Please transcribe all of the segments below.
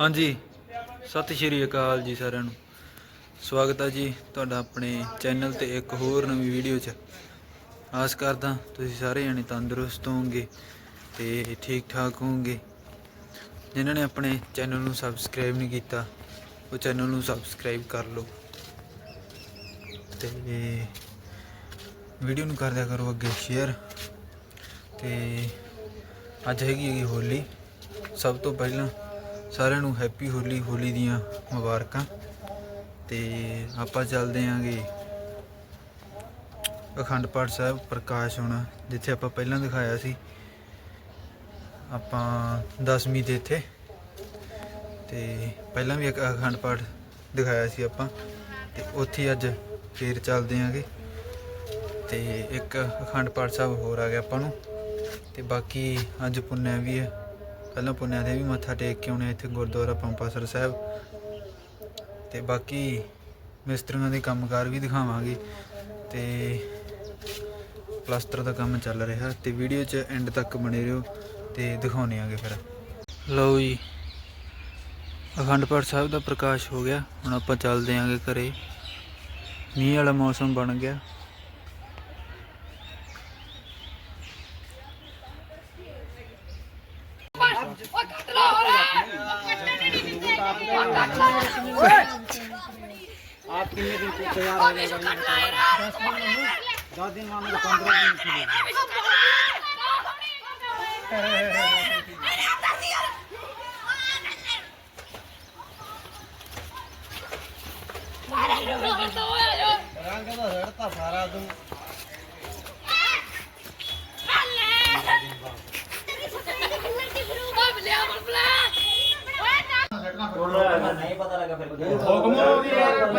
ਹਾਂਜੀ। ਸਤਿ ਸ਼੍ਰੀ ਅਕਾਲ ਜੀ ਸਾਰਿਆਂ ਨੂੰ। ਸਵਾਗਤ ਹੈ ਜੀ ਤੁਹਾਡਾ ਆਪਣੇ ਚੈਨਲ ਤੇ ਇੱਕ ਹੋਰ ਨਵੀਂ ਵੀਡੀਓ 'ਚ। ਆਸ ਕਰਦਾ ਤੁਸੀਂ ਸਾਰੇ ਜਣੇ ਤੰਦਰੁਸਤ ਹੋਵੋਗੇ ਤੇ ਠੀਕ ਠਾਕ ਹੋਵੋਗੇ। ਜਿਨ੍ਹਾਂ ਨੇ ਆਪਣੇ ਚੈਨਲ ਨੂੰ ਸਬਸਕ੍ਰਾਈਬ ਨਹੀਂ ਕੀਤਾ, ਉਹ ਚੈਨਲ ਨੂੰ ਸਬਸਕ੍ਰਾਈਬ ਕਰ ਲਓ। ਤੇ ਵੀਡੀਓ ਨੂੰ ਕਰਦਿਆ ਕਰੋ ਅੱਗੇ ਸ਼ੇਅਰ। ਤੇ ਅੱਜ ਹੈਗੀ ਹੈਗੀ ਹੋਲੀ। ਸਭ ਤੋਂ ਪਹਿਲਾਂ ਸਾਰਿਆਂ ਨੂੰ ਹੈਪੀ ਹੋਲੀ ਹੋਲੀ ਦੀਆਂ ਮੁਬਾਰਕਾਂ। ਤੇ ਆਪਾਂ ਚੱਲਦੇ ਆਂਗੇ ਅਖੰਡ ਪਾਠ ਸਾਹਿਬ, ਪ੍ਰਕਾਸ਼ ਹੋਣਾ, ਜਿੱਥੇ ਆਪਾਂ ਪਹਿਲਾਂ ਦਿਖਾਇਆ ਸੀ। ਆਪਾਂ 10ਵੀਂ ਦੇ ਇੱਥੇ। ਤੇ ਪਹਿਲਾਂ ਵੀ ਇੱਕ ਅਖੰਡ ਪਾਠ ਦਿਖਾਇਆ ਸੀ ਆਪਾਂ। ਤੇ ਉੱਥੇ ਅੱਜ ਫੇਰ ਚੱਲਦੇ ਆਂਗੇ। ਤੇ ਇੱਕ ਅਖੰਡ ਪਾਠ ਸਾਹਿਬ ਹੋਰ ਆ ਗਿਆ ਆਪਾਂ ਨੂੰ। ਤੇ ਬਾਕੀ ਅੱਜ ਪੁੰਨਿਆ ਵੀ ਹੈ। ਪਹਿਲਾਂ ਪੁੰਨਿਆ ਦੇ ਵੀ ਮੱਥਾ ਟੇਕ ਕੇ ਆਉਣੇ ਇੱਥੇ ਗੁਰਦੁਆਰਾ ਪੰਪਾਸਰ ਸਾਹਿਬ। ਤੇ ਬਾਕੀ ਮਿਸਤਰੀਆਂ ਦੇ ਕੰਮਕਾਰ ਵੀ ਦਿਖਾਵਾਂਗੇ। ਤੇ ਪਲਾਸਟਰ ਦਾ ਕੰਮ ਚੱਲ ਰਿਹਾ ਤੇ ਵੀਡੀਓ 'ਚ ਐਂਡ ਤੱਕ ਬਣੇ ਰਹੋ ਤੇ ਦਿਖਾਉਣੇ ਆਂਗੇ ਫਿਰ। ਲਓ ਜੀ, ਅਖੰਡ ਪਾਠ ਸਾਹਿਬ ਦਾ ਪ੍ਰਕਾਸ਼ ਹੋ ਗਿਆ। ਹੁਣ ਆਪਾਂ ਚੱਲਦੇ ਆਂਗੇ ਘਰੇ। ਮੀਂਹ ਵਾਲਾ ਮੌਸਮ ਬਣ ਗਿਆ। आप कितने दिन से तैयार हो जाएगा दस दिन मानो तो पंद्रह दिन के लिए रंग तो रड़ता सारा तुम नहीं पता लगा फिर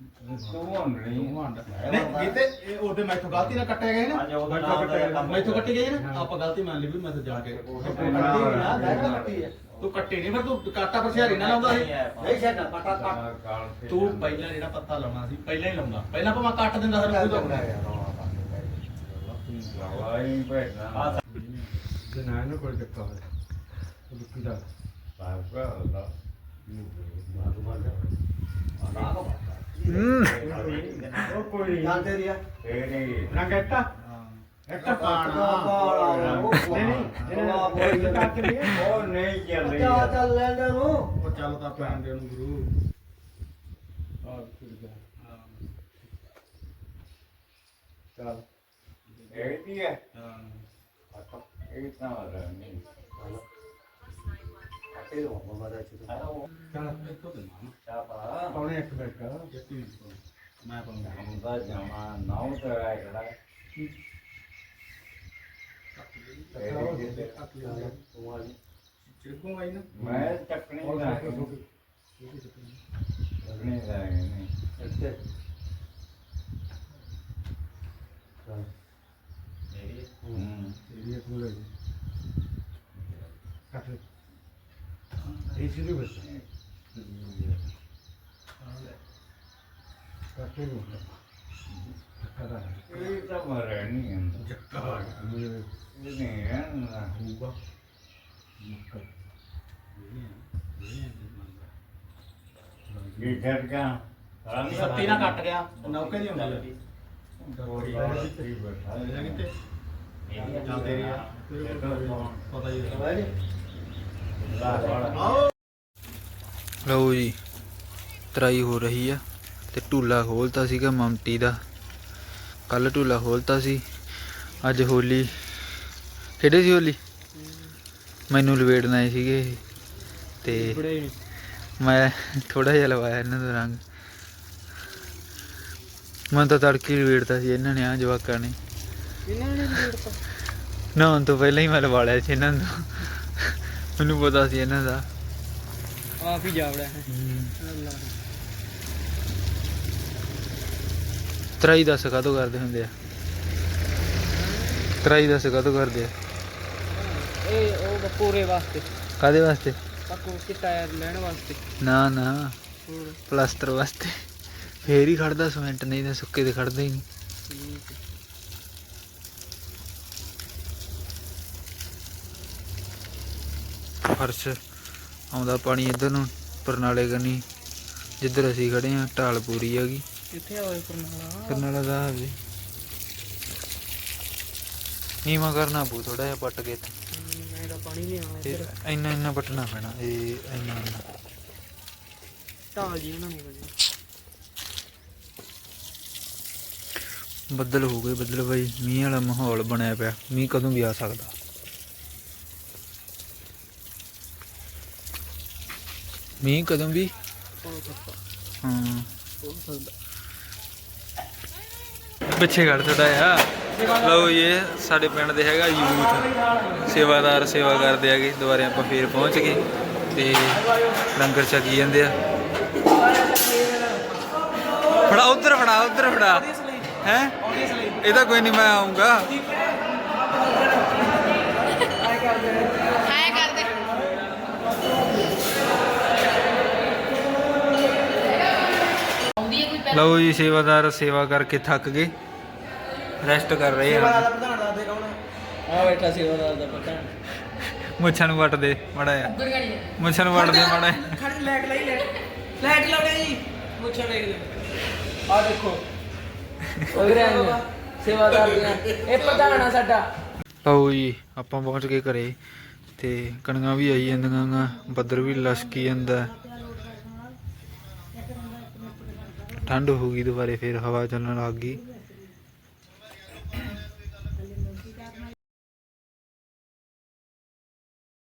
ਨਹੀਂ। ਇਹ ਉਹਦੇ ਮੈਥੋਂ ਗਲਤੀ ਨਾਲ ਕੱਟੇ ਗਏ ਨਾ। ਮੈਥੋਂ ਕੱਟੇ ਦਾ ਗਈ ਨਾ। ਆਪਾਂ ਗਲਤੀ ਮੰਨ ਲਈ ਵੀ ਮੈਂ ਤਾਂ ਜਾ ਕੇ। ਨਾ ਤਾਂ ਕੱਟੀ ਤੂੰ ਨਹੀਂ ਫਿਰ ਤੂੰ ਕਾਟਾ ਪਰਸਿਆਰੀ ਨਾ ਲਾਉਂਦਾ ਸੀ। ਨਹੀਂ ਛੱਡਣਾ ਪਟਾ ਕੱਟ। ਤੂੰ ਪਹਿਲਾਂ ਜਿਹੜਾ ਪੱਤਾ ਲਾਉਣਾ ਸੀ ਪਹਿਲਾਂ ਹੀ ਲਾਉਂਦਾ। ਪਹਿਲਾਂ ਭਾਵੇਂ ਕੱਟ ਦਿੰਦਾ ਕੋਈ ਤਾਂ ਲਵਾਈ ਭੇਜਣਾ। ਤੇ ਨਾ ਇਹਨੂੰ ਕੋਈ ਚੱਕਾ ਹੋਇਆ ਦਾ ਅੱਲਾ ਉਹ ਕੋਈ ਜਾਨ ਤੇਰੀ ਆ ਇਹ ਨਹੀਂ ਰੰਗਟਾ ਇੱਕ ਪਾਣਾ ਉਹ ਨਹੀਂ ਚੱਲ ਰਹੀ ਲੈਂਦੇ ਨੂੰ ਉਹ ਚੱਲ। ਤਾਂ ਪੈਣ ਦੇ ਨੂੰ ਗੁਰੂ ਆ ਫਿਰ ਗਿਆ ਚੱਲ ਇਹ ਕੀ ਹੈ। ਹਾਂ। ਇਹ ਤਾਂ ਨਹੀਂ ਕੱਟੇ ਦੋ ਮਮਾ ਦਾ ਚਿੱਤ ਚੱਲ ਇੱਥੋਂ ਦੇ ਮਾਂ ਚਾਪਾ ਪੌਣੇ ਇੱਕ ਬੈਠਾ ਜੱਟੀ ਮੈਂ ਪਾਉਂਗਾ ਹੁੰਦਾ ਜਮਾ ਨਾਉ ਤੇ ਆਇੜਾ ਚਿਰਕੋਂ ਆਈ ਨਾ ਮੈਂ ਚੱਕਣੀ ਦਾ ਚੱਕਣੀ ਦਾ ਨਹੀਂ ਇੱਥੇ ਹੂੰ ਇਹ ਪੂਰੇ ਕੱਟ ਇਹ। ਕੱਟੇ ਨੂੰ। ਕਰਾ ਇਹ ਤਾਂ ਮਰੇ ਨਹੀਂ ਹੁੰਦਾ ਜੱਕਾ। ਇਹ ਇਹ ਨਹੀਂ ਰਹਿਣਾ ਹੋਊਗਾ ਮੁੱਕਰ ਇਹ ਘਰ ਕਾ ਸੱਤੀ ਨਾ ਕੱਟ ਗਿਆ। ਨੌਕੇ ਦੀ ਹੁੰਦੀ ਹੈ ਥੋੜੀ ਇਹ ਕਿਤੇ ਚੱਲ ਤੇਰੀ ਆ ਪਤਾ ਹੀ ਹੈ ਲਓ ਜੀ ਤਰਾਈ ਹੋ ਰਹੀ ਆ ਤੇ ਢੂਲਾ ਖੋਲਤਾ ਸੀਗਾ ਮਮਟੀ ਦਾ। ਕੱਲ ਢੂਲਾ ਖੋਲਤਾ ਸੀ ਅੱਜ ਹੋਲੀ। ਖੇਡੇ ਸੀ ਹੋਲੀ? ਮੈਨੂੰ ਲਵੇੜਨ ਆਏ ਸੀਗੇ। ਤੇ ਮੈਂ ਥੋੜਾ ਜਿਹਾ ਲਵਾਇਆ ਇਹਨਾਂ ਦਾ ਰੰਗ। ਮੈਂ ਤਾਂ ਤੜਕੀ ਲਵੇੜਤਾ ਸੀ ਇਹਨਾਂ ਨੇ ਆ ਜਵਾਕਾਂ ਨੇ। ਇਹਨਾਂ ਨੇ ਜੋੜਤਾ ਨਹਾਉਣ ਤੋਂ ਪਹਿਲਾਂ ਹੀ ਮੈਂ ਲਵਾ ਲਿਆ ਸੀ ਇਹਨਾਂ ਨੂੰ। ਮੈਨੂੰ ਪਤਾ ਸੀ ਇਹਨਾਂ ਦਾ। ਜਾਵੜਾ ਹੈ ਹਮ। ਅੱਲਾ ਤਰਾਈ ਦੱਸ ਕਦੋਂ ਕਰਦੇ ਹੁੰਦੇ ਆ? ਤਰਾਈ ਦੱਸ ਕਦੋਂ ਕਰਦੇ ਆ? ਇਹ ਉਹ ਪੂਰੇ ਵਾਸਤੇ। ਕਾਦੇ ਵਾਸਤੇ? ਪੱਕੂ ਕਿ ਟਾਇਰ ਲੈਣ ਵਾਸਤੇ। ਨਾ ਨਾ। ਹੋਰ? ਪਲਾਸਟਰ ਵਾਸਤੇ। ਫੇਰ ਹੀ ਖੜਦਾ ਸਿਮੈਂਟ ਨਹੀਂ ਤਾਂ ਸੁੱਕੇ ਤੇ ਖੜਦਾ ਹੀ ਨਹੀਂ। ਠੀਕ ਫਰਸ਼। ਆਉਂਦਾ ਪਾਣੀ ਇੱਧਰ ਨੂੰ ਪਰਨਾਲੇ ਕਨੀ ਜਿੱਧਰ ਅਸੀਂ ਖੜੇ ਆ ਢਾਲ ਪੂਰੀ ਹੈਗੀ ਕਿੱਥੇ ਆਵੇ ਪਰਨਾਲਾ? ਪਰਨਾਲਾ ਦਾ ਹੈ ਨੀਵਾ ਕਰਨਾ ਪਊ ਥੋੜਾ ਜਿਹਾ ਪੱਟ ਕੇ ਇੱਥੇ। ਪਾਣੀ ਨਹੀਂ ਇੱਧਰ। ਇੰਨਾ ਇੰਨਾ ਪੱਟਣਾ ਪੈਣਾ ਇਹ ਇੰਨਾ ਇੰਨਾ। ਢਾਲ ਜੀ ਉਹਨਾਂ ਨੂੰ ਬੱਦਲ ਹੋ ਗਏ ਬੱਦਲ ਬਾਈ। ਮੀਂਹ ਵਾਲਾ ਮਾਹੌਲ ਬਣਿਆ ਪਿਆ। ਮੀਂਹ ਕਦੋਂ ਵੀ ਆ ਸਕਦਾ। ਮੀਂਹ ਕਦੋਂ ਵੀ? ਹਾਂ। ਪਿੱਛੇ ਘੜ ਥੋੜਾ ਆ ਲਓ ਇਹ ਸਾਡੇ ਪਿੰਡ ਦੇ ਹੈਗਾ ਯੂਥ। ਸੇਵਾਦਾਰ ਸੇਵਾ ਕਰਦੇ ਹੈਗੇ। ਦੁਬਾਰੇ ਆਪਾਂ ਫੇਰ ਪਹੁੰਚ ਗਏ। ਤੇ ਲੰਗਰ ਛਕੀ ਜਾਂਦੇ ਆ। ਫੜਾ, ਉਧਰ ਫੜਾ ਉਧਰ ਫੜਾ। ਹੈ? ਇਹ ਤਾਂ ਕੋਈ ਨਹੀਂ ਮੈਂ ਆਉਂਗਾ ਹਾਏ ਕਰਦੇ ਆਉਂਦੀ ਹੈ ਕੋਈ ਪਹਿਲਾਂ ਲਓ ਜੀ ਸੇਵਾਦਾਰ ਸੇਵਾ ਕਰਕੇ ਥੱਕ ਗਏ। ਰੈਸਟ ਕਰ ਰਹੇ ਆ। ਪ੍ਰਧਾਨ ਦੱਸਦੇ ਕੌਣ ਆ ਬੈਠਾ ਸੀ ਉਹਦਾ ਦਾ ਪਤਾ ਮੁੱਛਾਂ ਨੂੰ ਵੱਟ ਦੇ ਮੜਾ ਆ। ਮੁੱਛਾਂ ਨੂੰ ਵੱਟ ਦੇ ਮੜਾ ਖੜ ਲੈਟ ਲਈ ਲੈਟ ਲੈਟ ਲਾਉਣੇ ਜੀ। ਮੁੱਛਾਂ ਲੈ। ਆ ਦੇਖੋ। ਉਹਦੇ ਸੇਵਾਦਾਰ ਦੀਆਂ। ਇਹ ਪ੍ਰਧਾਨ ਆ ਸਾਡਾ। ਲਓ ਜੀ ਆਪਾਂ ਪਹੁੰਚ ਗਏ ਘਰੇ। ਤੇ ਕਣੀਆਂ ਵੀ ਆਈ ਜਾਂਦੀਆਂ ਗਾ। ਬੱਦਲ ਵੀ ਲਸ਼ਕੀ ਜਾਂਦਾ। ਠੰਡ ਹੋ ਗਈ ਦੁਬਾਰੇ ਫਿਰ ਹਵਾ ਚੱਲਣ ਲੱਗ ਗਈ।